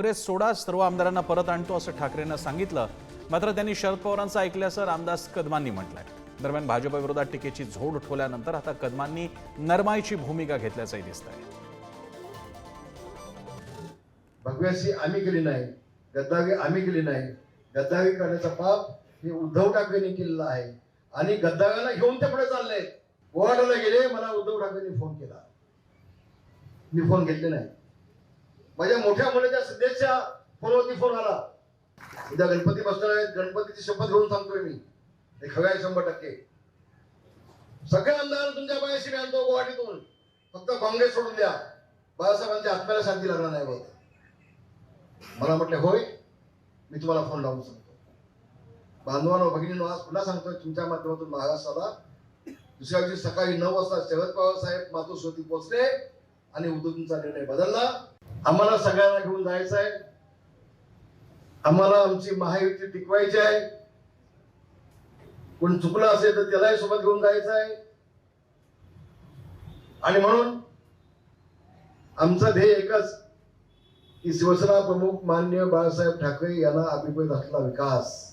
काँग्रेस सोडा सर्व आमदारांना परत आणतो असं ठाकरेंना सांगितलं. मात्र त्यांनी शरद पवारांचं ऐकल्याचं रामदास कदमांनी म्हटलंय. दरम्यान भाजपविरोधात टीकेची झोड उठवल्यानंतर आता कदमांनी नरमाईची भूमिका घेतल्याचंही दिसत आहे भगव्याशी आम्ही केली नाही गद्दावी आम्ही केली नाही. गद्दावी करण्याचा पाप हे उद्धव ठाकरेंनी केलेला आहे. आणि गद्दाव्याला घेऊन ते पुढे चालले गोवाड्याला गेले मला उद्धव ठाकरेंनी फोन केला. मी फोन घेतले नाही. माझ्या मोठ्या मुलाच्या सध्याच्या फोनवरती फोन आला. उद्या गणपती बसणार आहेत गणपतीची शपथ घेऊन सांगतोय मी. हे खरं आहे शंभर टक्के. सगळे आमदार तुमच्या पायाशी मी आणतो गुवाहाटीतून. फक्त काँग्रेस सोडून द्या. बाळासाहेबांच्या आत्म्याला शांती लागणार नाही बघ मला म्हटले होय. मी तुम्हाला फोन लावून सांगतो. बांधवांनो भगिनीनो आज पुन्हा सांगतोय तुमच्या माध्यमातून महाराष्ट्राला दुसऱ्या दिवशी सकाळी नऊ वाजता शरद पवार साहेब मातोश्रोती पोहोचले आणि उद्धवचा निर्णय बदलला. आम्हाला सगळ्यांना घेऊन जायचं आहे. आम्हाला आमची महायुती टिकवायची आहे. कोण चुकलं असेल तर त्यालाही सोबत घेऊन जायचं आहे. आणि म्हणून आमचं ध्येय एकच की शिवसेना प्रमुख मान्य बाळासाहेब ठाकरे यांना अभिप्रेत असला विकास.